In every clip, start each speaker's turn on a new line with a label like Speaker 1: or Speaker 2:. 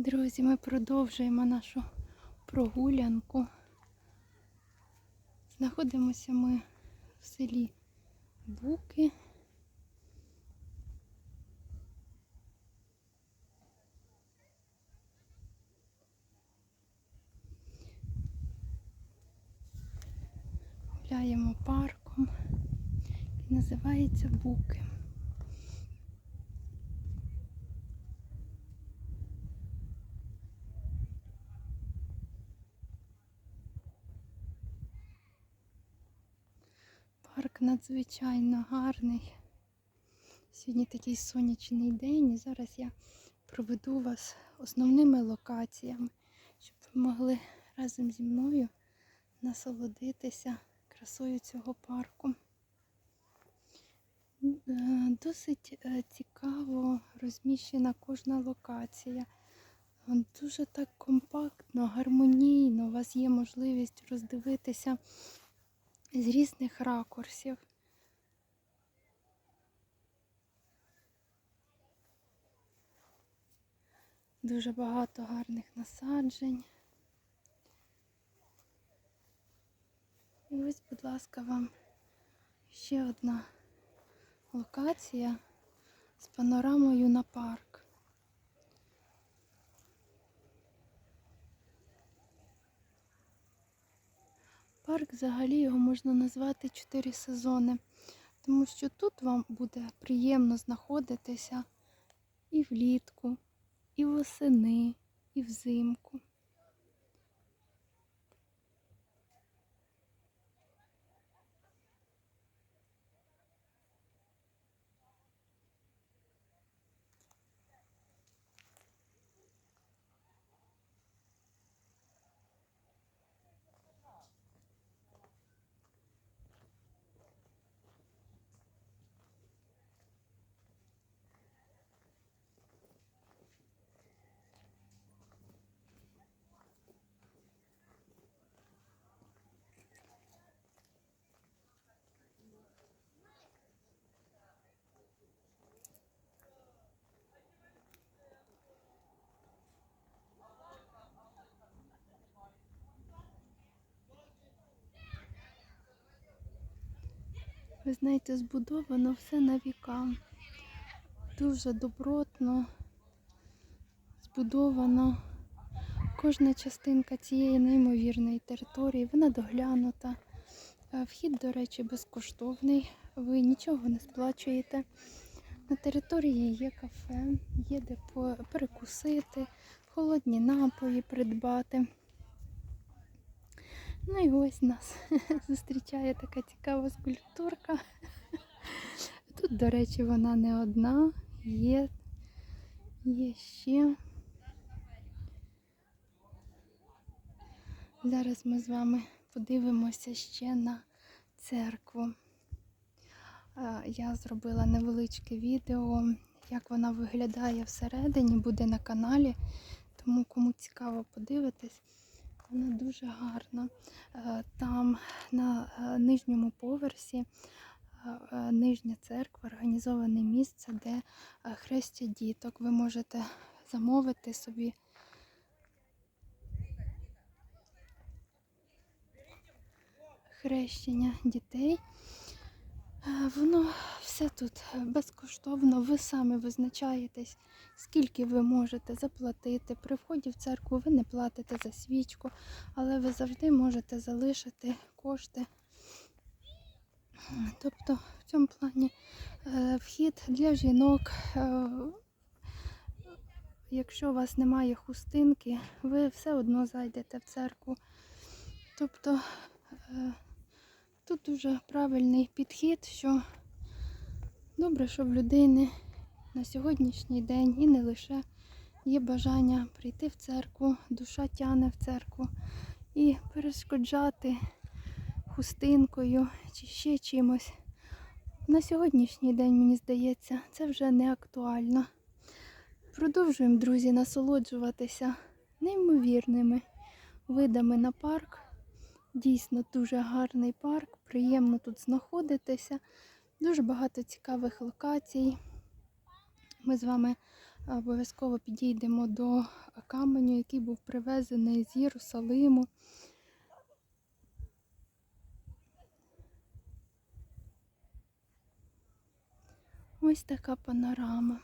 Speaker 1: Друзі, ми продовжуємо нашу прогулянку. Знаходимося ми в селі Буки. Гуляємо парком, який називається Буки. Парк надзвичайно гарний. Сьогодні такий сонячний день і зараз я проведу вас основними локаціями, щоб ви могли разом зі мною насолодитися красою цього парку. Е, Досить е, цікаво розміщена кожна локація. Дуже так компактно, гармонійно. У вас є можливість роздивитися з різних ракурсів. Дуже багато гарних насаджень. І ось, будь ласка, вам ще одна локація з панорамою на парк. Парк взагалі його можна назвати чотири сезони, тому що тут вам буде приємно знаходитися і влітку, і восени, і взимку. Ви знаєте, збудовано все на віка. Дуже добротно збудовано кожна частинка цієї неймовірної території, вона доглянута. Е, Вхід, до речі, безкоштовний, ви нічого не сплачуєте. На території є кафе, є де перекусити, холодні напої придбати. Ну і ось нас зустрічає така цікава скульптурка. Тут, до речі, вона не одна, є, є ще. Зараз ми з вами подивимося ще на церкву. Я зробила невеличке відео, як вона виглядає всередині, буде на каналі. Тому кому цікаво подивитись, вона дуже гарна. Е, Там на е, нижньому поверсі е, нижня церква, організоване місце, де хрестять діток. Ви можете замовити собі хрещення дітей. Е, Воно все тут безкоштовно. Ви самі визначаєтесь, скільки ви можете заплатити. При вході в церкву ви не платите за свічку, але ви завжди можете залишити кошти. Тобто в цьому плані е, вхід для жінок. е, Якщо у вас немає хустинки, ви все одно зайдете в церкву. Тобто е, тут дуже правильний підхід, що добре, що в людини на сьогоднішній день і не лише є бажання прийти в церкву, душа тяне в церкву і перешкоджати хустинкою чи ще чимось. На сьогоднішній день, мені здається, це вже не актуально. Продовжуємо, друзі, насолоджуватися неймовірними видами на парк. Дійсно дуже гарний парк, приємно тут знаходитися. Дуже багато цікавих локацій. Ми з вами Обов'язково підійдемо до каменю, який був привезений з Єрусалиму. Ось така панорама.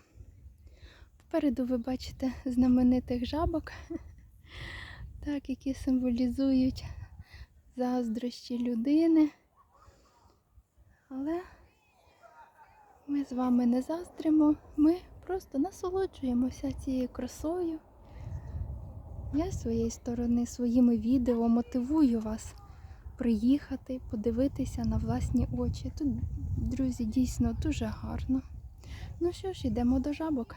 Speaker 1: Попереду ви бачите знаменитих жабок, так, які символізують заздрощі людини. Але ми з вами не заздримо, ми просто насолоджуємося цією красою. Я з своєї сторони своїми відео мотивую вас приїхати, подивитися на власні очі. Тут, друзі, дійсно дуже гарно. Ну що ж, йдемо до жабок.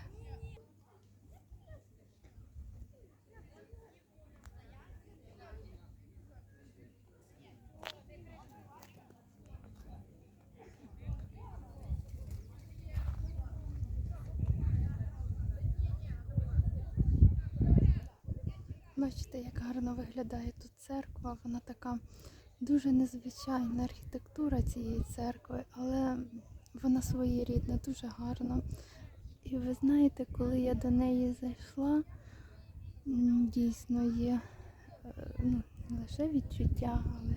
Speaker 1: Бачите, як гарно виглядає тут церква. Вона така дуже незвичайна архітектура цієї церкви, але вона своєрідна, дуже гарна. І ви знаєте, коли я до неї зайшла, дійсно є е, ну, не лише відчуття, але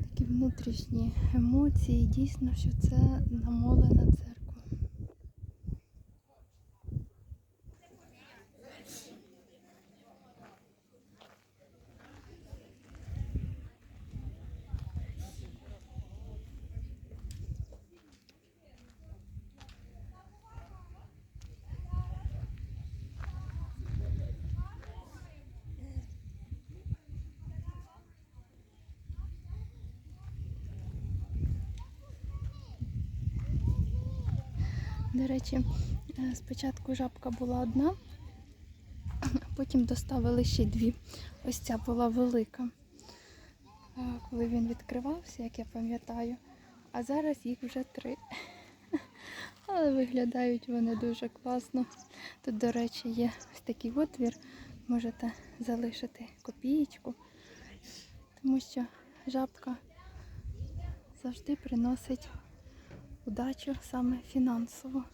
Speaker 1: такі внутрішні емоції. Дійсно, що це намолена церква. До речі, е, спочатку жабка була одна, а потім доставили ще дві. Ось ця була велика, е, коли він відкривався, як я пам'ятаю. А зараз їх вже три. Але виглядають вони дуже класно. Тут, до речі, є ось такий отвір. Можете залишити копієчку, тому що жабка завжди приносить удачу саме фінансово.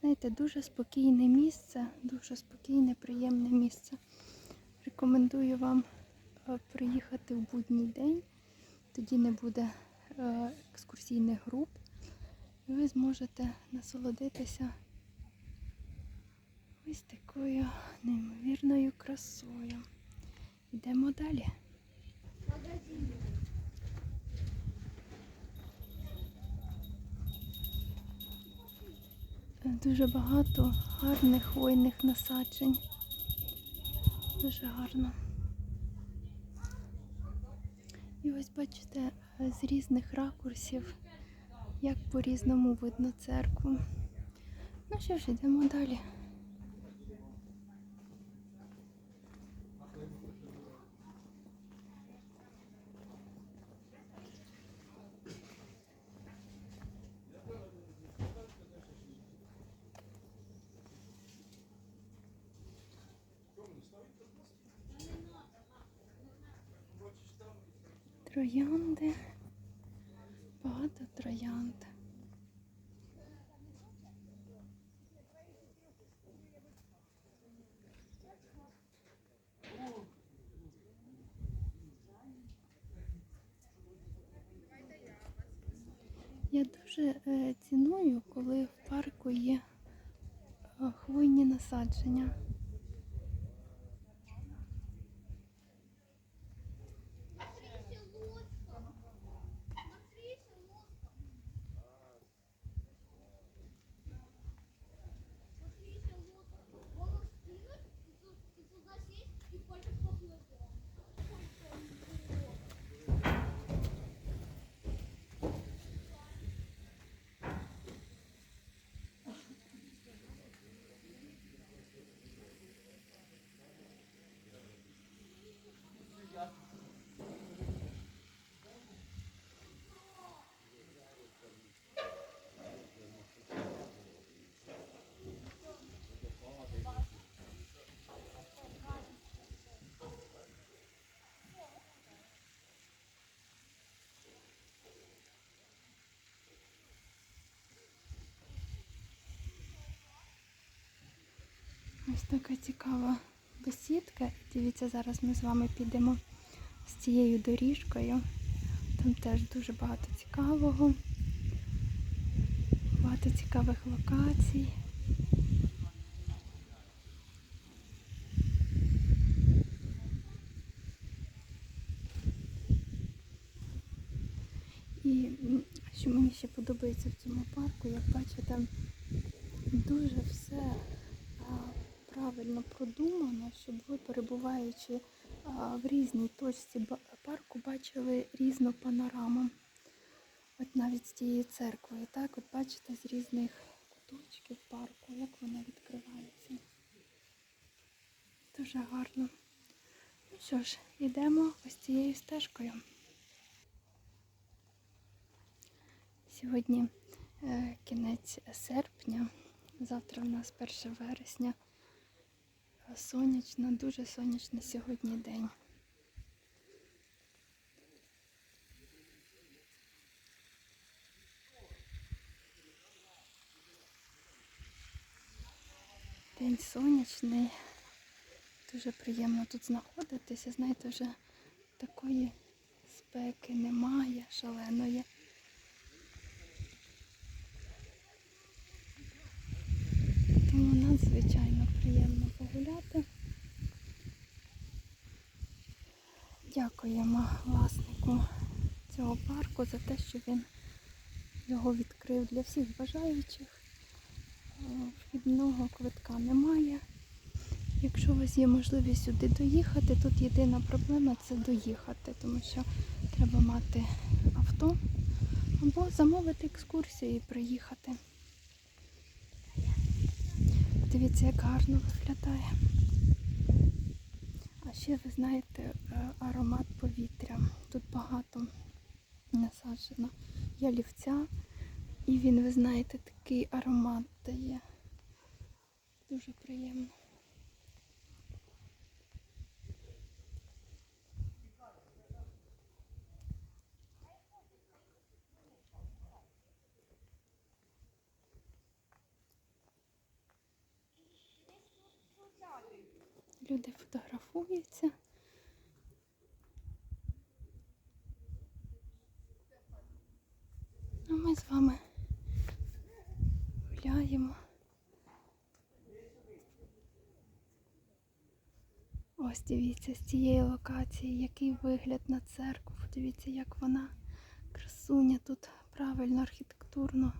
Speaker 1: Знаєте, дуже спокійне місце, дуже спокійне, приємне місце. Рекомендую вам е, приїхати в будній день, тоді не буде е, екскурсійних груп, і ви зможете насолодитися ось такою неймовірною красою. Йдемо далі. Дуже багато гарних хвойних насаджень. Дуже гарно. І ось бачите, з різних ракурсів, як по-різному видно церкву. Ну що ж, йдемо далі. Я дуже е, ціную, коли в парку є е, хвойні насадження. Ось така цікава бесідка. Дивіться, зараз ми з вами підемо з цією доріжкою. Там теж дуже багато цікавого, багато цікавих локацій. І що мені ще подобається в цьому парку, як бачите, дуже все правильно продумано, щоб ви, перебуваючи в різній точці парку, бачили різну панораму. От навіть з тією церквою, так, от бачите, з різних куточків парку, як вона відкривається. Дуже гарно. Ну що ж, йдемо ось цією стежкою. Сьогодні е, кінець серпня, завтра в нас 1 вересня. Сонячно, дуже сонячний сьогодні день. День сонячний. Дуже приємно тут знаходитися. Знаєте, вже такої спеки немає шаленої. Тому надзвичайно погуляти. Дякуємо власнику цього парку за те, що він його відкрив для всіх бажаючих. Вхідного квитка немає. Якщо у вас є можливість сюди доїхати, тут єдина проблема це доїхати, тому що треба мати авто або замовити екскурсію і приїхати. Дивіться, як гарно виглядає. А ще ви знаєте е, аромат повітря. Тут багато насаджено ялівця. І він, ви знаєте, такий аромат дає. Дуже приємно. Люди фотографуються. А ми з вами гуляємо. Ось дивіться з цієї локації, який вигляд на церкву. Дивіться, як вона красуня тут правильно архітектурно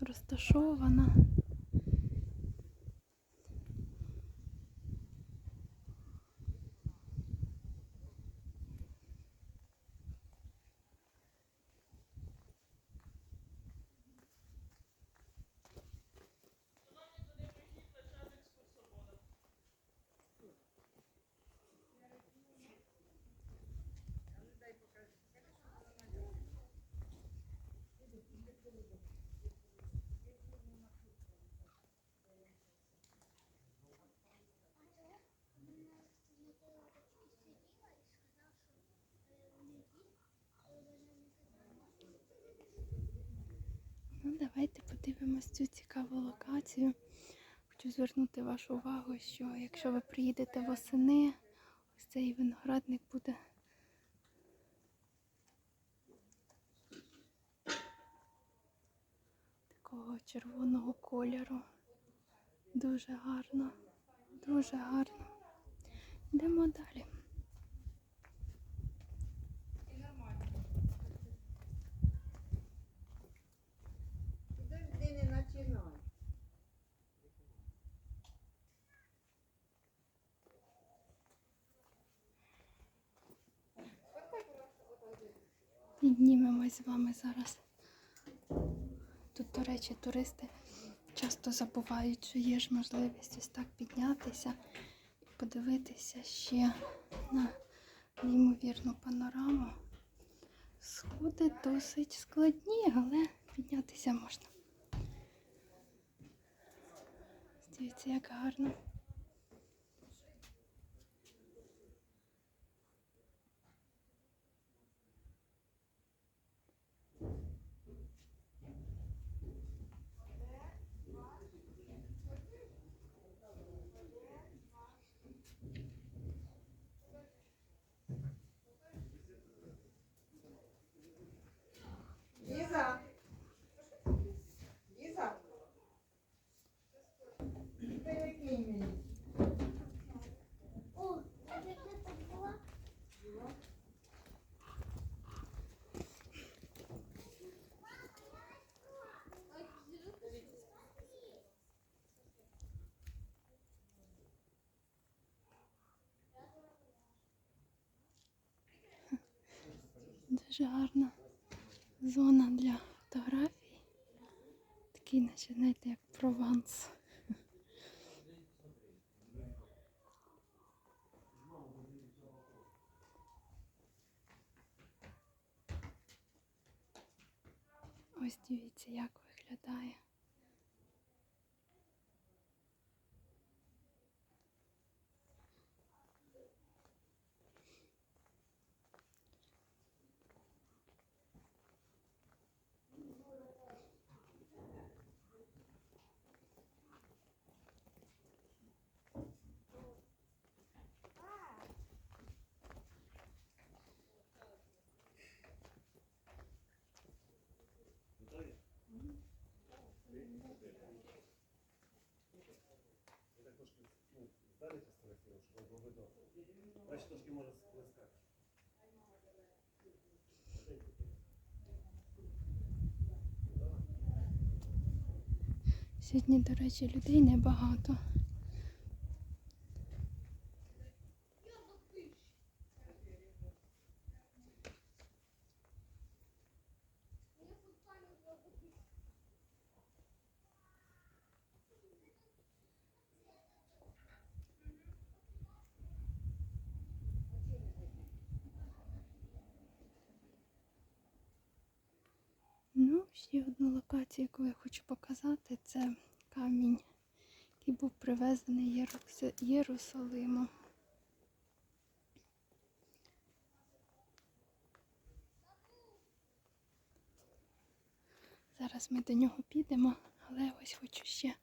Speaker 1: розташована. Давайте подивимось цю цікаву локацію. Хочу звернути вашу увагу, що якщо ви приїдете восени, ось цей виноградник буде такого червоного кольору. Дуже гарно, дуже гарно. Йдемо далі. Піднімемось з вами зараз. Тут, до речі, туристи часто забувають, що є ж можливість ось так піднятися і подивитися ще на неймовірну панораму. Сходи досить складні, але піднятися можна. Дивіться, як гарно. Дуже гарна зона для фотографій. Такий, наче, знаєте, як Прованс. Ось дивіться, як виглядає.
Speaker 2: Бачиш, трошки може сплескати.
Speaker 1: Сьогодні, до речі, людей небагато. Ну, ще одну яку я хочу показати, це камінь, який був привезений Єрус- Єрусалиму. Зараз ми до нього підемо, але ось хочу ще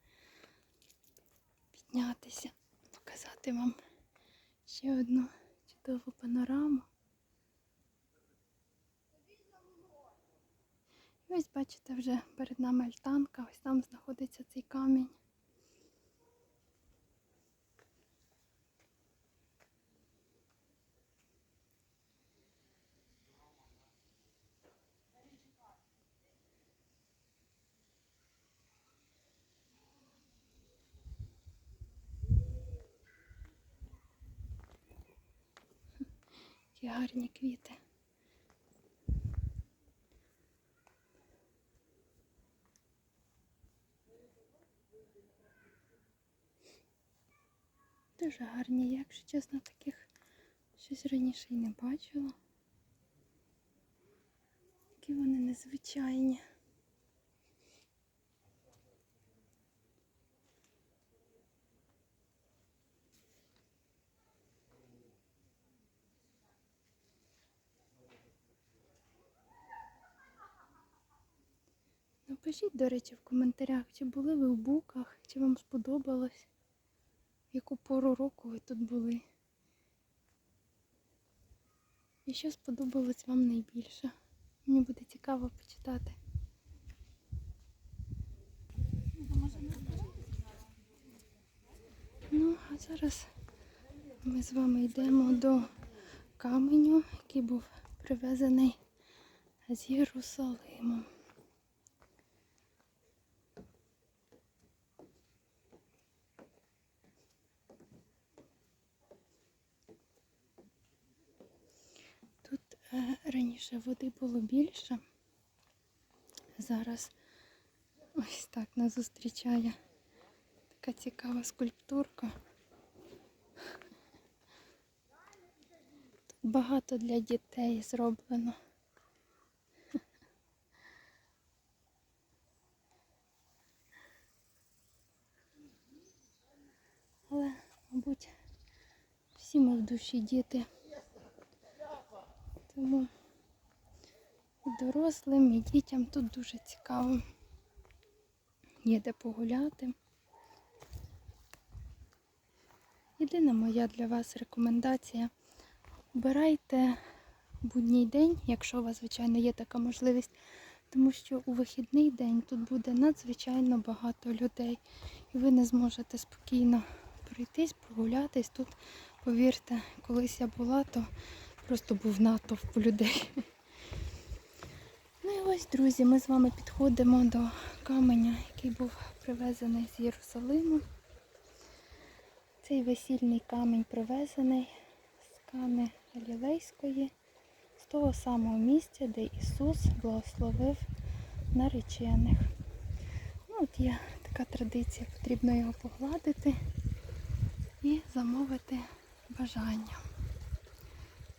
Speaker 1: піднятися, показати вам ще одну чудову панораму. Ось бачите, вже перед нами альтанка, ось там знаходиться цей камінь. Які гарні квіти. Дуже гарні, я, якщо чесно, таких щось раніше й не бачила. Які вони незвичайні. Напишіть, до речі, в коментарях, чи були ви в буках, чи вам сподобалось, яку пору року ви тут були. І що сподобалось вам найбільше. Мені буде цікаво почитати. Ну, а зараз ми з вами йдемо до каменю, який був привезений з Єрусалиму. Тут е, раніше води було більше. Зараз ось так нас зустрічає така цікава скульптурка. Тут багато для дітей зроблено. Але, мабуть, всі ми в душі діти. Тому і дорослим, і дітям тут дуже цікаво. Є де погуляти. Єдина моя для вас рекомендація. Обирайте будній день, якщо у вас, звичайно, є така можливість, тому що у вихідний день тут буде надзвичайно багато людей. І ви не зможете спокійно пройтись, прогулятись. Тут, повірте, колись я була, то просто був натовп людей. Ну і ось, друзі, ми з вами підходимо до каменя, який був привезений з Єрусалиму. Цей весільний камінь привезений з Кани Галілейської, з того самого місця, де Ісус благословив наречених. Ну, от є така традиція, потрібно його погладити і замовити бажання.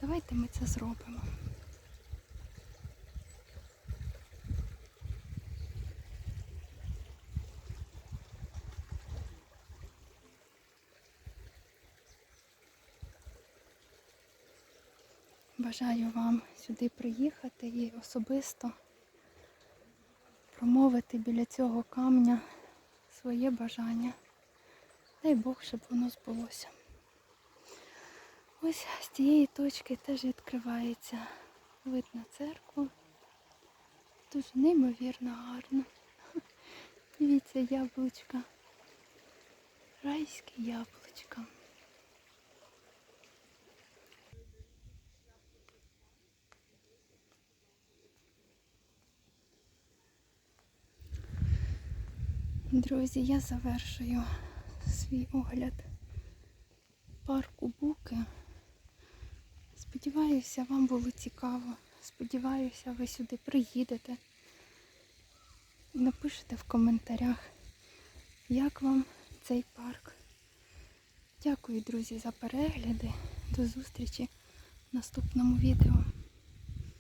Speaker 1: Давайте ми це зробимо. Бажаю вам сюди приїхати і особисто промовити біля цього камня своє бажання. Дай Бог, щоб воно збулося. Ось з цієї точки теж відкривається вид на церкву. Дуже неймовірно гарно. Дивіться, яблучка. Райське яблучка. Друзі, я завершую свій огляд парку Буки. Сподіваюся, вам було цікаво. Сподіваюся, ви сюди приїдете і напишете в коментарях, як вам цей парк. Дякую, друзі, за перегляди. До зустрічі в наступному відео.